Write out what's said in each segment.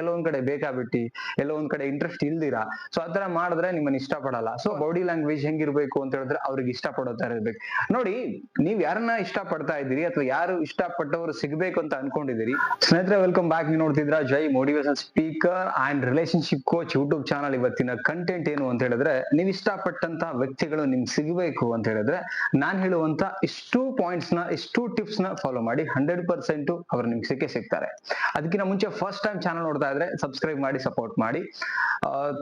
ಎಲ್ಲೋ ಒಂದ್ ಕಡೆ ಬೇಕಾಬಿಟ್ಟಿ ಎಲ್ಲೋ ಒಂದ್ ಕಡೆ ಇಂಟ್ರೆಸ್ಟ್ ಇಲ್ದಿರಾ? ಸೊ ಆತರ ಮಾಡಿದ್ರೆ ನಿಮ್ಮನ್ನ ಇಷ್ಟಪಡಲ್ಲ. ಸೊ ಬಾಡಿ ಲ್ಯಾಂಗ್ವೇಜ್ ಹೆಂಗಿರ್ಬೇಕು ಅಂತ ಹೇಳಿದ್ರೆ ಅವ್ರಿಗೆ ಇಷ್ಟಪಡೋ ತರ ಇರ್ಬೇಕು. ನೋಡಿ, ನೀವ್ ಯಾರನ್ನ ಇಷ್ಟ ಪಡ್ತಾ ಇದ್ದೀರಿ ಅಥವಾ ಯಾರು ಇಷ್ಟಪಟ್ಟವರು ಸಿಗ್ಬೇಕು ಅಂತ ಅನ್ಕೊಂಡಿದ್ದೀರಿ, ಸ್ನೇಹಿತರೆ ವೆಲ್ಕಮ್ ಬ್ಯಾಕ್ ನೀವು ನೋಡ್ತಿದ್ರ Jai motivation speaker and relationship coach YouTube channel ಇವತ್ತಿನ ಕಂಟೆಂಟ್ ಏನು ಅಂತ ಹೇಳಿದ್ರೆ, ನೀವು ಇಷ್ಟಪಟ್ಟಂತ ವ್ಯಕ್ತಿಗಳು ನಿಮ್ಗೆ ಸಿಗಬೇಕು ಅಂತ ಹೇಳಿದ್ರೆ, ನಾನ್ ಹೇಳುವಂತ ಇಷ್ಟು ಪಾಯಿಂಟ್ಸ್ನ, ಇಷ್ಟು ಟಿಪ್ಸ್ನ ಫಾಲೋ ಮಾಡಿ ಹಂಡ್ರೆಡ್ ಪರ್ಸೆಂಟ್ ಅವ್ರು ನಿಮ್ಗೆ ಸಿಕ್ಕೇ ಸಿಗ್ತಾರೆ. ಅದಕ್ಕಿಂತ ಮುಂಚೆ ಫಸ್ಟ್ ಟೈಮ್ ಚಾನಲ್ ನೋಡ್ತಾ ಇದ್ರೆ ಸಬ್ಸ್ಕ್ರೈಬ್ ಮಾಡಿ ಸಪೋರ್ಟ್ ಮಾಡಿ.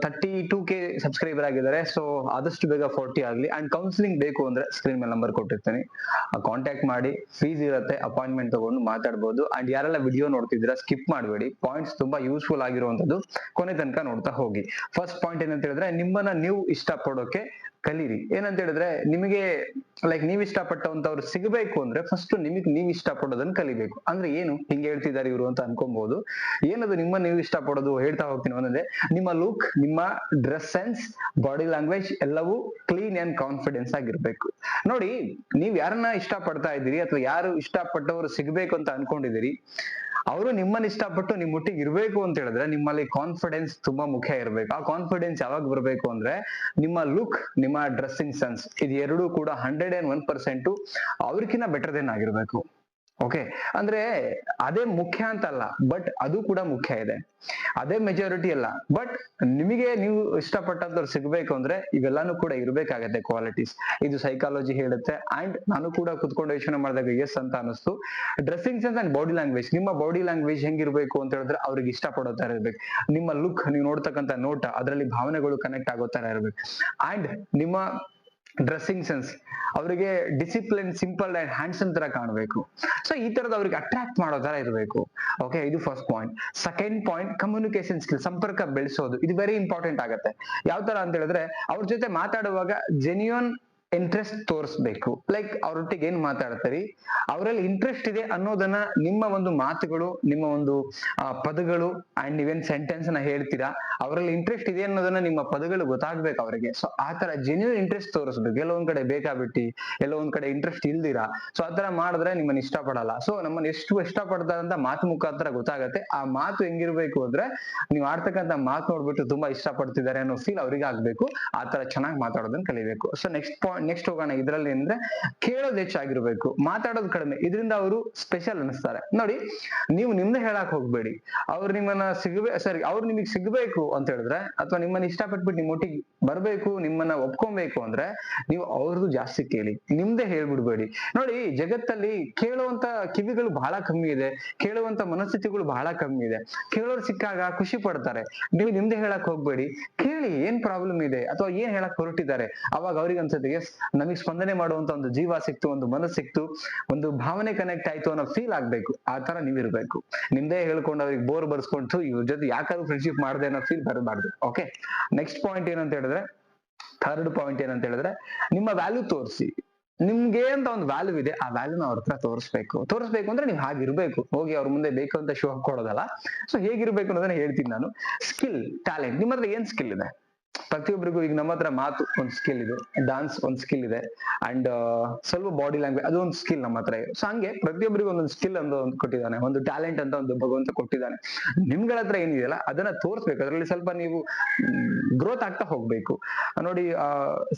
ತರ್ಟಿ ಟೂ ಕೆ ಸಬ್ಸ್ಕ್ರೈಬರ್ ಆಗಿದ್ದಾರೆ ಸೊ ಆದಷ್ಟು ಬೇಗ ಫೋರ್ಟಿ ಆಗಲಿ. ಅಂಡ್ ಕೌನ್ಸಿಲಿಂಗ್ ಬೇಕು ಅಂದ್ರೆ ಸ್ಕ್ರೀನ್ ಮೇಲೆ ನಂಬರ್ ಕೊಟ್ಟಿರ್ತೀನಿ. ಕಾಂಟ್ಯಾಕ್ಟ್ ಮಾಡಿ. ಫೀಸ್ ಇರುತ್ತೆ ಅಪಾಯಿಂಟ್ಮೆಂಟ್ ತಗೊಂಡು ಮಾತಾಡ್ಬೋದು. ಅಂಡ್ ಯಾರೆಲ್ಲ ವಿಡಿಯೋ ನೋಡ್ತಿದ್ದೀರಾ ಸ್ಕಿಪ್ ಮಾಡಬೇಡಿ. ಪಾಯಿಂಟ್ಸ್ ತುಂಬಾ ಯೂಸ್ಫುಲ್ ಆಗಿರುವಂತದ್ದು ಕೊನೆ ತನಕ ನೋಡ್ತಾ ಹೋಗಿ. ಫಸ್ಟ್ ಪಾಯಿಂಟ್ ಏನಂತ ಹೇಳಿದ್ರೆ, ನಿಮ್ಮನ್ನ ನೀವು ಇಷ್ಟಪಡೋಕೆ ಕಲೀರಿ. ಏನಂತ ಹೇಳಿದ್ರೆ ನಿಮಗೆ ಲೈಕ್ ನೀವ್ ಇಷ್ಟಪಟ್ಟಂತವ್ರು ಸಿಗಬೇಕು ಅಂದ್ರೆ ಫಸ್ಟ್ ನಿಮಗ್ ನೀವ್ ಇಷ್ಟಪಡೋದನ್ನ ಕಲಿಬೇಕು. ಅಂದ್ರೆ ಏನು? ಹಿಂಗೆ ಹೇಳ್ತಿದ್ದಾರೆ ಇವರು ಅಂತ ಅನ್ಕೊಬಹುದು ಏನದು ನಿಮ್ಮ ನೀವು ಇಷ್ಟಪಡೋದು ಹೇಳ್ತಾ ಹೋಗ್ತೀನಿ ಅಂದ್ರೆ ನಿಮ್ಮ ಲುಕ್ ನಿಮ್ಮ ಡ್ರೆಸ್ ಸೆನ್ಸ್ ಬಾಡಿ ಲ್ಯಾಂಗ್ವೇಜ್ ಎಲ್ಲವೂ ಕ್ಲೀನ್ ಅಂಡ್ ಕಾನ್ಫಿಡೆನ್ಸ್ ಆಗಿರ್ಬೇಕು. ನೋಡಿ, ನೀವ್ ಯಾರನ್ನ ಇಷ್ಟಪಡ್ತಾ ಇದ್ದೀರಿ ಅಥವಾ ಯಾರು ಇಷ್ಟಪಟ್ಟವರು ಸಿಗ್ಬೇಕು ಅಂತ ಅನ್ಕೊಂಡಿದ್ದೀರಿ ಅವರು ನಿಮ್ಮನ್ನ ಇಷ್ಟಪಟ್ಟು ನಿಮ್ಮ ಒಟ್ಟಿಗೆ ಇರ್ಬೇಕು ಅಂತ ಹೇಳಿದ್ರೆ ನಿಮ್ಮಲ್ಲಿ ಕಾನ್ಫಿಡೆನ್ಸ್ ತುಂಬಾ ಮುಖ್ಯ ಇರ್ಬೇಕು. ಆ ಕಾನ್ಫಿಡೆನ್ಸ್ ಯಾವಾಗ ಬರ್ಬೇಕು ಅಂದ್ರೆ ನಿಮ್ಮ ಲುಕ್ ನಿಮ್ಮ ಡ್ರೆಸ್ಸಿಂಗ್ ಸೆನ್ಸ್ ಇದು ಎರಡೂ ಕೂಡ ಹಂಡ್ರೆಡ್ ಅಂಡ್ ಒನ್ ಪರ್ಸೆಂಟ್ ಅವ್ರಕಿನ್ನ ಬೆಟರ್ ದೆನ್ ಆಗಿರ್ಬೇಕು. ಓಕೆ ಅಂದ್ರೆ ಅದೇ ಮುಖ್ಯ ಅಂತ ಅಲ್ಲ ಬಟ್ ಅದು ಕೂಡ ಮುಖ್ಯ ಇದೆ. ಅದೇ ಮೆಜಾರಿಟಿ ಅಲ್ಲ ಬಟ್ ನಿಮಗೆ ನೀವು ಇಷ್ಟಪಟ್ಟಂತವ್ರು ಸಿಗ್ಬೇಕು ಅಂದ್ರೆ ಇವೆಲ್ಲಾನು ಕೂಡ ಇರ್ಬೇಕಾಗತ್ತೆ ಕ್ವಾಲಿಟೀಸ್ ಇದು ಸೈಕಾಲಜಿ ಹೇಳುತ್ತೆ ಅಂಡ್ ನಾನು ಕೂಡ ಕುತ್ಕೊಂಡು ಯೋಚನೆ ಮಾಡಿದಾಗ ಎಸ್ ಅಂತ ಅನಿಸ್ತು dressing sense and body language ನಿಮ್ಮ ಬಾಡಿ ಲ್ಯಾಂಗ್ವೇಜ್ ಹೆಂಗಿರ್ಬೇಕು ಅಂತ ಹೇಳಿದ್ರೆ ಅವ್ರಿಗೆ ಇಷ್ಟಪಡೋ ತರ ಇರ್ಬೇಕು. ನಿಮ್ಮ ಲುಕ್ ನೀವು ನೋಡ್ತಕ್ಕಂತ ನೋಟ, ಅದರಲ್ಲಿ ಭಾವನೆಗಳು ಕನೆಕ್ಟ್ ಆಗೋ ತರ ಇರ್ಬೇಕು. ಅಂಡ್ ನಿಮ್ಮ ಡ್ರೆಸ್ಸಿಂಗ್ ಸೆನ್ಸ್ ಅವರಿಗೆ ಡಿಸಿಪ್ಲಿನ್ ಸಿಂಪಲ್ ಅಂಡ್ ಹ್ಯಾಂಡ್ಸಮ್ ತರ ಕಾಣಬೇಕು. ಸೊ ಈ ತರದ ಅವ್ರಿಗೆ ಅಟ್ರಾಕ್ಟ್ ಮಾಡೋ ತರ ಇರಬೇಕು. ಓಕೆ ಇದು first point second point communication skill ಸಂಪರ್ಕ ಬೆಳೆಸೋದು. ಇದು ವೆರಿ ಇಂಪಾರ್ಟೆಂಟ್ ಆಗುತ್ತೆ. ಯಾವ ತರ ಅಂತ ಹೇಳಿದ್ರೆ, ಅವ್ರ ಜೊತೆ ಮಾತಾಡುವಾಗ ಜೆನ್ಯೂನ್ ಇಂಟ್ರೆಸ್ಟ್ ತೋರಿಸ್ಬೇಕು. ಲೈಕ್ ಅವರೊಟ್ಟಿಗೆ ಏನ್ ಮಾತಾಡ್ತೀರಿ? ಅವರಲ್ಲಿ ಇಂಟ್ರೆಸ್ಟ್ ಇದೆ ಅನ್ನೋದನ್ನ ನಿಮ್ಮ ಒಂದು ಮಾತುಗಳು, ನಿಮ್ಮ ಒಂದು ಪದಗಳು ಅಂಡ್ ನೀವೇನ್ ಸೆಂಟೆನ್ಸ್ನ ಹೇಳ್ತೀರಾ? ಅವರಲ್ಲಿ ಇಂಟ್ರೆಸ್ಟ್ ಇದೆ ಅನ್ನೋದನ್ನ ನಿಮ್ಮ ಪದಗಳು ಗೊತ್ತಾಗ್ಬೇಕು ಅವರಿಗೆ. ಸೊ ಆ ತರ ಜೆನ್ಯೂನ್ ಇಂಟ್ರೆಸ್ಟ್ ತೋರಿಸ್ಬೇಕು. ಎಲ್ಲೋ ಒಂದ್ ಕಡೆ ಬೇಕಾಬಿಟ್ಟಿ, ಎಲ್ಲೋ ಒಂದ್ ಕಡೆ ಇಂಟ್ರೆಸ್ಟ್ ಇಲ್ದಿರಾ? ಸೊ ಆ ತರ ಮಾಡಿದ್ರೆ ನಿಮ್ಮನ್ನ ಇಷ್ಟಪಡಲ್ಲ. ಸೊ ನಮ್ಮನ್ನ ಎಷ್ಟು ಇಷ್ಟಪಡ್ತಾರೆ ಅಂತ ಮಾತು ಮುಖಾಂತರ ಗೊತ್ತಾಗತ್ತೆ. ಆ ಮಾತು ಹೆಂಗಿರ್ಬೇಕು ಅಂದ್ರೆ ನೀವು ಆಡ್ತಕ್ಕಂತ ಮಾತು ನೋಡ್ಬಿಟ್ಟು ತುಂಬಾ ಇಷ್ಟಪಡ್ತಿದ್ದಾರೆ ಅನ್ನೋ ಫೀಲ್ ಅವ್ರಿಗೆ ಆಗ್ಬೇಕು ಆ ತರ ಚೆನ್ನಾಗಿ ಮಾತಾಡೋದನ್ನ ಕಲಿಬೇಕು. ಸೊ ನೆಕ್ಸ್ಟ್ ಪಾಯಿಂಟ್ ನೆಕ್ಸ್ಟ್ ಹೋಗೋಣ ಇದರಲ್ಲಿ ಅಂದ್ರೆ ಕೇಳೋದು ಹೆಚ್ಚಾಗಿರ್ಬೇಕು, ಮಾತಾಡೋದು ಕಡಿಮೆ. ಇದರಿಂದ ಅವರು ಸ್ಪೆಷಲ್ ಅನಿಸ್ತಾರೆ. ನೋಡಿ, ನೀವು ನಿಮ್ದು ಹೇಳಕ್ ಹೋಗ್ಬೇಡಿ. ಅವ್ರು ನಿಮ್ಮನ್ನ ಸಿಗಬೇ ಸರಿ ಅವ್ರು ನಿಮಗೆ ಸಿಗಬೇಕು ಅಂತ ಹೇಳಿದ್ರೆ ಅಥವಾ ನಿಮ್ಮನ್ನ ಇಷ್ಟಪಟ್ಬಿಟ್ಟು ನಿಮ್ಮ ಒಟ್ಟಿಗೆ ಬರ್ಬೇಕು, ನಿಮ್ಮನ್ನ ಒಪ್ಕೊಬೇಕು ಅಂದ್ರೆ ನೀವು ಅವ್ರದ್ದು ಜಾಸ್ತಿ ಕೇಳಿ. ನಿಮ್ದೇ ಹೇಳ್ಬಿಡ್ಬೇಡಿ. ನೋಡಿ, ಜಗತ್ತಲ್ಲಿ ಕೇಳುವಂತ ಕಿವಿಗಳು ಬಹಳ ಕಮ್ಮಿ ಇದೆ. ಕೇಳುವಂತ ಮನಸ್ಥಿತಿಗಳು ಬಹಳ ಕಮ್ಮಿ ಇದೆ. ಕೇಳೋರು ಸಿಕ್ಕಾಗ ಖುಷಿ ಪಡ್ತಾರೆ. ನೀವು ನಿಮ್ದೇ ಹೇಳಕ್ ಹೋಗ್ಬೇಡಿ. ಕೇಳಿ ಏನ್ ಪ್ರಾಬ್ಲಮ್ ಇದೆ ಅಥವಾ ಏನ್ ಹೇಳಕ್ ಹೊರಟಿದ್ದಾರೆ. ಅವಾಗ ಅವ್ರಿಗೆ ಅನ್ಸುತ್ತೆ ಎಸ್ ನಮಗೆ ಸ್ಪಂದನೆ ಮಾಡುವಂತ ಒಂದು ಜೀವ ಸಿಕ್ತು, ಒಂದು ಮನಸ್ಸು ಸಿಕ್ತು, ಒಂದು ಭಾವನೆ ಕನೆಕ್ಟ್ ಆಯ್ತು ಅನ್ನೋ ಫೀಲ್ ಆಗ್ಬೇಕು. ಆ ತರ ನೀವಿರ್ಬೇಕು. ನಿಮ್ದೇ ಹೇಳ್ಕೊಂಡು ಅವ್ರಿಗೆ ಬೋರ್ ಬರ್ಸ್ಕೊಂಡು ಇವ್ರ ಜೊತೆ ಯಾಕಾದ್ರೂ ಫ್ರೆಂಡ್ಶಿಪ್ ಮಾಡಿದೆ ಅನ್ನೋ ಫೀಲ್ ಬರಬಾರ್ದು. ಓಕೆ ನೆಕ್ಸ್ಟ್ ಪಾಯಿಂಟ್ ಏನಂತ ಹೇಳಿದ್ರೆ ಥರ್ಡ್ ಪಾಯಿಂಟ್ ಏನಂತ ಹೇಳಿದ್ರೆ, ನಿಮ್ಮ ವ್ಯಾಲ್ಯೂ ತೋರಿಸಿ. ನಿಮ್ಗೆ ಅಂತ ಒಂದು ವ್ಯಾಲ್ಯೂ ಇದೆ, ಆ ವ್ಯಾಲ್ಯೂನ ಅವ್ರ ಹತ್ರ ತೋರಿಸ್ಬೇಕು. ತೋರಿಸ್ಬೇಕು ಅಂದ್ರೆ ನೀವು ಹಾಗಿರ್ಬೇಕು. ಹೋಗಿ ಅವ್ರ ಮುಂದೆ ಬೇಕು ಅಂತ ಶೋ ಕೊಡೋದಲ್ಲ ಸೊ ಹೇಗಿರ್ಬೇಕು ಅನ್ನೋದನ್ನ ಹೇಳ್ತೀನಿ ನಾನು. ಸ್ಕಿಲ್ ಟ್ಯಾಲೆಂಟ್ ನಿಮ್ಮ ಹತ್ರ ಏನ್ ಸ್ಕಿಲ್ ಇದೆ? ಪ್ರತಿಯೊಬ್ಬರಿಗೂ ಈಗ ನಮ್ಮ ಹತ್ರ ಮಾತು ಒಂದು ಸ್ಕಿಲ್ ಇದೆ ಡಾನ್ಸ್ ಒಂದು ಸ್ಕಿಲ್ ಇದೆ ಅಂಡ್ ಸ್ವಲ್ಪ ಬಾಡಿ ಲ್ಯಾಂಗ್ವೇಜ್ ಅದು ಒಂದು ಸ್ಕಿಲ್ ನಮ್ಮ ಹತ್ರ ಇದೆ. ಸೊ ಹಂಗೆ ಪ್ರತಿಯೊಬ್ಬರಿಗೂ ಒಂದೊಂದು ಸ್ಕಿಲ್ ಅಂತ ಒಂದು ಕೊಟ್ಟಿದ್ದಾನೆ, ಒಂದು ಟ್ಯಾಲೆಂಟ್ ಅಂತ ಒಂದು ಭಗವಂತ ಕೊಟ್ಟಿದ್ದಾನೆ. ನಿಮ್ಗಳ ಹತ್ರ ಏನಿದೆಯಲ್ಲ, ಅದನ್ನ ತೋರಿಸ್ಬೇಕು. ಅದರಲ್ಲಿ ಸ್ವಲ್ಪ ನೀವು ಗ್ರೋತ್ ಆಗ್ತಾ ಹೋಗ್ಬೇಕು. ನೋಡಿ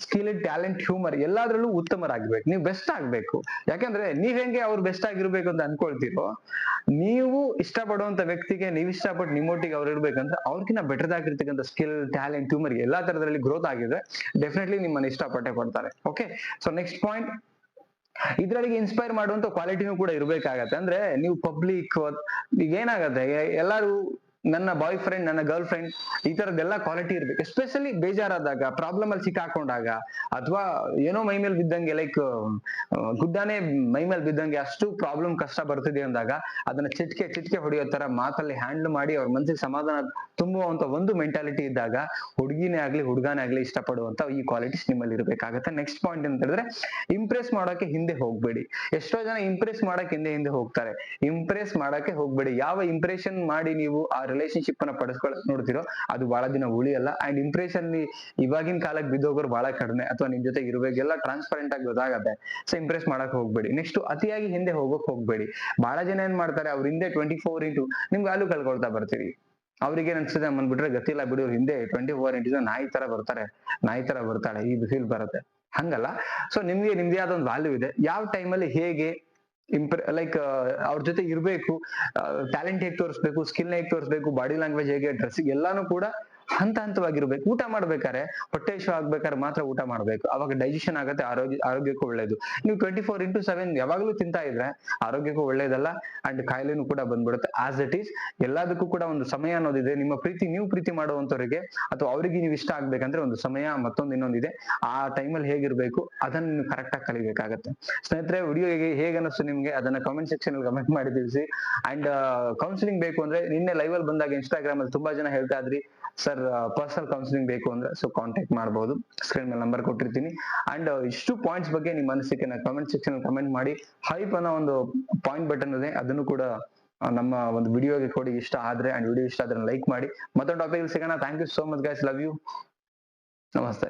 ಸ್ಕಿಲ್ ಟ್ಯಾಲೆಂಟ್ ಹ್ಯೂಮರ್ ಎಲ್ಲಾದ್ರಲ್ಲೂ ಉತ್ತಮರಾಗ್ಬೇಕು. ನೀವು ಬೆಸ್ಟ್ ಆಗ್ಬೇಕು. ಯಾಕಂದ್ರೆ ನೀವ್ ಹೆಂಗೆ ಅವ್ರು ಬೆಸ್ಟ್ ಆಗಿರ್ಬೇಕು ಅಂತ ಅನ್ಕೊಳ್ತೀರೋ, ನೀವು ಇಷ್ಟಪಡುವಂತ ವ್ಯಕ್ತಿಗೆ ನೀವು ಇಷ್ಟಪಟ್ಟು ನಿಮ್ಮೊಟ್ಟಿಗೆ ಅವ್ರು ಇರ್ಬೇಕಂದ್ರೆ ಅವ್ರಿಗಿನ್ನ ಬೆಟರ್ ಆಗಿರ್ತಕ್ಕಂಥ ಸ್ಕಿಲ್ ಟ್ಯಾಲೆಂಟ್ ಹ್ಯೂಮರ್ ಎಲ್ಲಾ ತರದಲ್ಲಿ ಗ್ರೋತ್ ಆಗಿದೆ. ಡೆಫಿನೆಟ್ಲಿ ನಿಮ್ಮನ್ನ ಇಷ್ಟಪಟ್ಟೆ ಪಡ್ತಾರೆ ಓಕೆ ಸೊ ನೆಕ್ಸ್ಟ್ ಪಾಯಿಂಟ್ ಇದ್ರೊಳಗೆ ಇನ್ಸ್ಪೈರ್ ಮಾಡುವಂತ ಕ್ವಾಲಿಟಿನೂ ಕೂಡ ಇರ್ಬೇಕಾಗತ್ತೆ. ಅಂದ್ರೆ, ನೀವು ಪಬ್ಲಿಕ್ ಈಗ ಏನಾಗತ್ತೆ ಎಲ್ಲಾರು ನನ್ನ ಬಾಯ್ ಫ್ರೆಂಡ್ ನನ್ನ ಗರ್ಲ್ ಫ್ರೆಂಡ್ ಈ ತರದ್ದೆಲ್ಲ ಕ್ವಾಲಿಟಿ ಇರ್ಬೇಕು. ಎಸ್ಪೆಷಲಿ ಬೇಜಾರಾದಾಗ ಪ್ರಾಬ್ಲಮ್ ಅಲ್ಲಿ ಸಿಕ್ಕಾಕೊಂಡಾಗ ಅಥವಾ ಏನೋ ಮೈ ಮೇಲೆ ಬಿದ್ದಂಗೆ ಲೈಕ್ ಗುಡ್ಡಾನೇ ಮೈ ಮೇಲೆ ಬಿದ್ದಂಗೆ ಅಷ್ಟು ಪ್ರಾಬ್ಲಮ್ ಕಷ್ಟ ಬರ್ತಿದೆ ಅಂದಾಗ ಅದನ್ನ ಚಿಟ್ಕೆ ಚಿಟ್ಕೆ ಹೊಡೆಯೋ ತರ ಮಾತಲ್ಲಿ ಹ್ಯಾಂಡಲ್ ಮಾಡಿ ಅವ್ರ ಮನಸ್ಸಿಗೆ ಸಮಾಧಾನ ತುಂಬುವಂತ ಒಂದು ಮೆಂಟಾಲಿಟಿ ಇದ್ದಾಗ ಹುಡುಗಿನೇ ಆಗ್ಲಿ, ಹುಡುಗಾನೇ ಆಗ್ಲಿ ಇಷ್ಟಪಡುವಂತ ಈ ಕ್ವಾಲಿಟೀಸ್ ನಿಮ್ಮಲ್ಲಿ ಇರ್ಬೇಕಾಗತ್ತೆ. ನೆಕ್ಸ್ಟ್ ಪಾಯಿಂಟ್ ಅಂತ ಹೇಳಿದ್ರೆ ಇಂಪ್ರೆಸ್ ಮಾಡೋಕೆ ಹಿಂದೆ ಹೋಗ್ಬೇಡಿ. ಎಷ್ಟೋ ಜನ ಇಂಪ್ರೆಸ್ ಮಾಡಕ್ ಹಿಂದೆ ಹಿಂದೆ ಹೋಗ್ತಾರೆ. ಇಂಪ್ರೆಸ್ ಮಾಡಕ್ಕೆ ಹೋಗ್ಬೇಡಿ. ಯಾವ ಇಂಪ್ರೆಷನ್ ಮಾಡಿ ನೀವು ಆ ರಿಲೇಶನ್ಶಿಪ್ ಅನ್ನ ಪಡಿಸ್ಕೊಳಕ್ ನೋಡ್ತಿರೋ, ಅದು ಬಹಳ ದಿನ ಉಳಿಯಲ್ಲ ಅಂಡ್ ಇಂಪ್ರೆಷನ್ ಇವಾಗಿನ ಕಾಲಕ್ಕೆ ಬಿದ್ದೋಗೋರು ಬಹಳ ಕಡಿಮೆ. ಅಥವಾ ನಿಮ್ ಜೊತೆ ಇರಬೇಕೆಲ್ಲ ಟ್ರಾನ್ಸ್ಪರೆಂಟ್ ಆಗಿ ಗೊತ್ತಾಗತ್ತೆ. ಸೊ ಇಂಪ್ರೆಸ್ ಮಾಡಕ್ ಹೋಗ್ಬೇಡಿ. ನೆಕ್ಸ್ಟ್ ಅತಿಯಾಗಿ ಹಿಂದೆ ಹೋಗೋಕ್ ಹೋಗ್ಬೇಡಿ. ಬಹಳ ಜನ ಏನ್ ಮಾಡ್ತಾರೆ, ಅವ್ರ ಹಿಂದೆ ಟ್ವೆಂಟಿ ಫೋರ್ ಇಂಟು ನಿಮ್ ವ್ಯಾಲ್ಯೂ ಕಳ್ಕೊಳ್ತಾ ಬರ್ತೀರಿ. ಅವ್ರಿಗೆ ಏನ್ ಅನ್ಸುತ್ತೆ ಅಂದ್ಬಿಟ್ರೆ ಬಿಟ್ರೆ ಗತಿಲ್ಲ ಬಿಡು ಹಿಂದೆ ಟ್ವೆಂಟಿ ಫೋರ್ ಇಂಟು ನಾಯಿ ತರ ಬರ್ತಾರೆ. ನಾಯಿ ತರ ಬರ್ತಾಳೆ. ಈ ಫೀಲ್ ಬರುತ್ತೆ. ಹಂಗಲ್ಲ. ಸೊ ನಿಮ್ಗೆ ನಿಮ್ದೇ ಆದ ಒಂದು ವ್ಯಾಲ್ಯೂ ಇದೆ. ಯಾವ ಟೈಮಲ್ಲಿ ಹೇಗೆ ಇಂಪ್ರ ಲೈಕ್ ಅವ್ರ ಜೊತೆ ಇರ್ಬೇಕು ಟ್ಯಾಲೆಂಟ್ ಹೇಗೆ ತೋರಿಸ್ಬೇಕು ಸ್ಕಿಲ್ ಹೇಗೆ ತೋರಿಸ್ಬೇಕು ಬಾಡಿ ಲ್ಯಾಂಗ್ವೇಜ್ ಹೇಗೆ ಡ್ರೆಸ್ಸಿಂಗ್ ಎಲ್ಲಾನು ಕೂಡ ಹಂತ ಹಂತವಾಗಿರ್ಬೇಕು ಊಟ ಮಾಡ್ಬೇಕಾದ್ರೆ ಹೊಟ್ಟೆ ಶೋ ಆಗ್ಬೇಕಾದ್ರೆ ಮಾತ್ರ ಊಟ ಮಾಡ್ಬೇಕು. ಅವಾಗ ಡೈಜೆಷನ್ ಆಗುತ್ತೆ, ಆರೋಗ್ಯ, ಆರೋಗ್ಯಕ್ಕೂ ಒಳ್ಳೇದು. ನೀವು ಟ್ವೆಂಟಿ ಫೋರ್ ಇಂಟು ಸೆವೆನ್ ಯಾವಾಗ್ಲೂ ತಿಂತಾ ಇದ್ರೆ ಆರೋಗ್ಯಕ್ಕೂ ಒಳ್ಳೇದಲ್ಲ ಅಂಡ್ ಕಾಯಿಲೆನೂ ಕೂಡ ಬಂದ್ಬಿಡುತ್ತೆ. ಆಸ್ ಇಟ್ ಈಸ್ ಎಲ್ಲದಕ್ಕೂ ಕೂಡ ಒಂದು ಸಮಯ ಅನ್ನೋದಿದೆ. ನಿಮ್ಮ ಪ್ರೀತಿ, ನೀವು ಪ್ರೀತಿ ಮಾಡುವಂತವರಿಗೆ ಅಥವಾ ಅವರಿಗೆ ನೀವು ಇಷ್ಟ ಆಗ್ಬೇಕಂದ್ರೆ ಒಂದು ಸಮಯ ಮತ್ತೊಂದು ಇನ್ನೊಂದಿದೆ. ಆ ಟೈಮಲ್ಲಿ ಹೇಗಿರ್ಬೇಕು, ಅದನ್ನ ನೀವು ಕರೆಕ್ಟ್ ಆಗಿ ಕಲಿಬೇಕಾಗತ್ತೆ. ಸ್ನೇಹಿತರೆ ವಿಡಿಯೋ ಹೇಗೆ ಹೇಗೆ ಅನಿಸ್ತು ನಿಮ್ಗೆ? ಅದನ್ನ ಕಾಮೆಂಟ್ ಸೆಕ್ಷನ್ ಅಲ್ಲಿ ಕಮೆಂಟ್ ಮಾಡಿ ತಿಳಿಸಿ. ಅಂಡ್ ಕೌನ್ಸಿಲಿಂಗ್ ಬೇಕು ಅಂದ್ರೆ ನಿನ್ನೆ ಲೈವ್ ಅಲ್ಲಿ ಬಂದಾಗ ಇನ್ಸ್ಟಾಗ್ರಾಮ್ ಅಲ್ಲಿ ತುಂಬಾ ಜನ ಹೇಳ್ತಾ ಇದ್ರಿ ಸರ್ ಪರ್ಸನಲ್ ಕೌನ್ಸಿಲಿಂಗ್ ಬೇಕು ಅಂದ್ರೆ ಸೊ ಕಾಂಟ್ಯಾಕ್ಟ್ ಮಾಡಬಹುದು ಸ್ಕ್ರೀನ್ ಮೇಲೆ ನಂಬರ್ ಕೊಟ್ಟಿರ್ತೀನಿ. ಅಂಡ್ ಇಷ್ಟು ಪಾಯಿಂಟ್ಸ್ ಬಗ್ಗೆ ನಿಮ್ಮ ಅನಿಸಿಕೆ ಕಮೆಂಟ್ ಸೆಕ್ಷನ್ ಕಮೆಂಟ್ ಮಾಡಿ ಹೈಪ್ ಅನ್ನೋ ಒಂದು ಪಾಯಿಂಟ್ ಬಟನ್ ಇದೆ, ಅದನ್ನು ಕೂಡ ನಮ್ಮ ಒಂದು ವಿಡಿಯೋಗೆ ಕೊಡಿ, ಇಷ್ಟ ಆದ್ರೆ ಅಂಡ್ ವಿಡಿಯೋ ಇಷ್ಟ ಆದ್ರೆ ಲೈಕ್ ಮಾಡಿ. ಮತ್ತೊಂದು ಟಾಪಿಕ್ ಸಿಗೋಣ. Thank you so much guys love you ನಮಸ್ತೆ.